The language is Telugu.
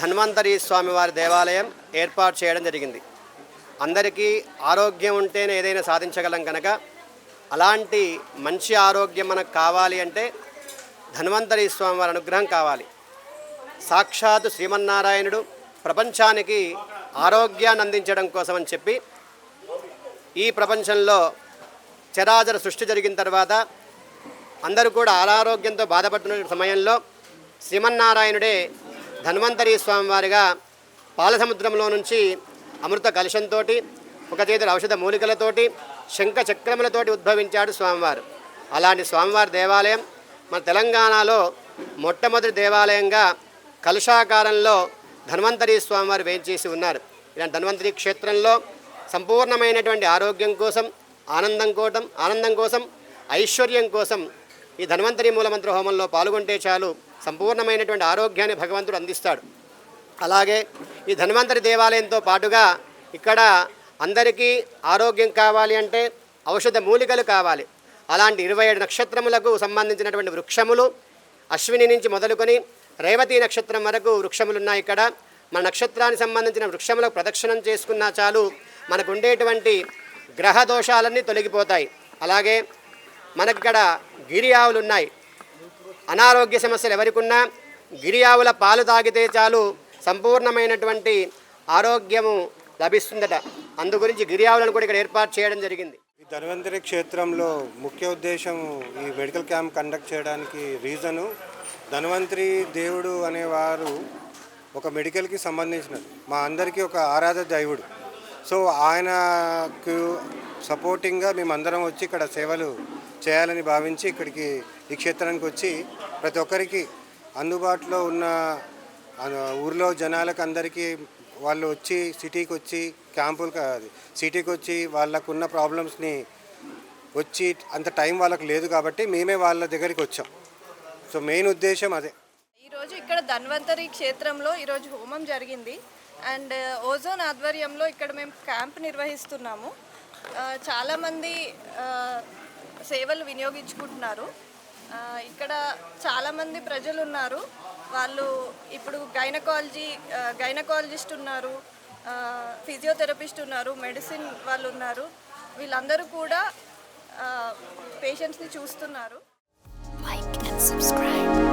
ధన్వంతరి స్వామివారి దేవాలయం ఏర్పాటు చేయడం జరిగింది. అందరికీ ఆరోగ్యం ఉంటేనే ఏదైనా సాధించగలం కనుక అలాంటి మంచి ఆరోగ్యం మనకు కావాలి అంటే ధన్వంతరి స్వామివారి అనుగ్రహం కావాలి. సాక్షాత్ శ్రీమన్నారాయణుడు ప్రపంచానికి ఆరోగ్యాన్ని అందించడం కోసం అని చెప్పి ఈ ప్రపంచంలో చరాచర సృష్టి జరిగిన తర్వాత అందరూ కూడా అనారోగ్యంతో బాధపడుతున్న సమయంలో శ్రీమన్నారాయణుడే ధన్వంతరి స్వామివారిగా పాలసముద్రంలో నుంచి అమృత కలశంతో ఒక చేతుల ఔషధ మూలికలతోటి శంఖ చక్రములతోటి ఉద్భవించాడు స్వామివారు. అలాంటి స్వామివారి దేవాలయం మన తెలంగాణలో మొట్టమొదటి దేవాలయంగా కలుషాకారంలో ధన్వంతరి స్వామివారు వేయించేసి ఉన్నారు. ఇలాంటి ధన్వంతరి క్షేత్రంలో సంపూర్ణమైనటువంటి ఆరోగ్యం కోసం ఆనందం కోసం ఆనందం కోసం ఐశ్వర్యం కోసం ఈ ధన్వంతరి మూలమంత్ర హోమంలో పాల్గొంటే చాలు. సంపూర్ణమైనటువంటి ఆరోగ్యాన్ని భగవంతుడు అందిస్తాడు. అలాగే ఈ ధన్వంతరి దేవాలయంతో పాటుగా ఇక్కడ అందరికీ ఆరోగ్యం కావాలి అంటే ఔషధ మూలికలు కావాలి. అలాంటి ఇరవై ఏడు నక్షత్రములకు సంబంధించినటువంటి వృక్షములు అశ్విని నుంచి మొదలుకొని రేవతి నక్షత్రం వరకు వృక్షములు ఉన్నాయి ఇక్కడ. మన నక్షత్రానికి సంబంధించిన వృక్షములకు ప్రదక్షిణం చేసుకున్నా చాలు మనకు ఉండేటువంటి గ్రహ దోషాలన్నీ తొలగిపోతాయి. అలాగే మనకి ఇక్కడ గిరి ఆవులు ఉన్నాయి అనారోగ్య సమస్యలు ఎవరికున్నా గిరి ఆవుల పాలు తాగితే చాలు సంపూర్ణమైనటువంటి ఆరోగ్యము లభిస్తుందట. అందు గురించి గిరి ఆవులను కూడా ఇక్కడ ఏర్పాటు చేయడం జరిగింది. ఈ ధన్వంతరి క్షేత్రంలో ముఖ్య ఉద్దేశం ఈ మెడికల్ క్యాంప్ కండక్ట్ చేయడానికి రీజను ధన్వంతరి దేవుడు అనేవారు ఒక మెడికల్కి సంబంధించినది. మా అందరికీ ఒక ఆరాధ దైవుడు. సో ఆయనకు సపోర్టింగ్గా మేమందరం వచ్చి ఇక్కడ సేవలు చేయాలని భావించి ఇక్కడికి ఈ క్షేత్రానికి వచ్చి ప్రతి ఒక్కరికి అందుబాటులో ఉన్న ఊర్లో జనాలకు అందరికీ వాళ్ళు వచ్చి సిటీకి వచ్చి క్యాంపులు కాదు సిటీకి వచ్చి వాళ్ళకు ఉన్న ప్రాబ్లమ్స్ని వచ్చి అంత టైం వాళ్ళకి లేదు కాబట్టి మేమే వాళ్ళ దగ్గరికి వచ్చాం. సో మెయిన్ ఉద్దేశం అదే. ఈరోజు ఇక్కడ ధన్వంతరి క్షేత్రంలో ఈరోజు హోమం జరిగింది. అండ్ uh, ఓజోన్ ఆధ్వర్యంలో ఇక్కడ మేము క్యాంప్ నిర్వహిస్తున్నాము. Uh, చాలామంది uh, సేవలు వినియోగించుకుంటున్నారు. ఇక్కడ చాలామంది ప్రజలు ఉన్నారు వాళ్ళు ఇప్పుడు గైనకాలజీ గైనకాలజిస్ట్ ఉన్నారు ఫిజియోథెరపిస్ట్ ఉన్నారు మెడిసిన్ వాళ్ళు ఉన్నారు. వీళ్ళందరూ కూడా పేషెంట్స్ని చూస్తున్నారు. Like and subscribe.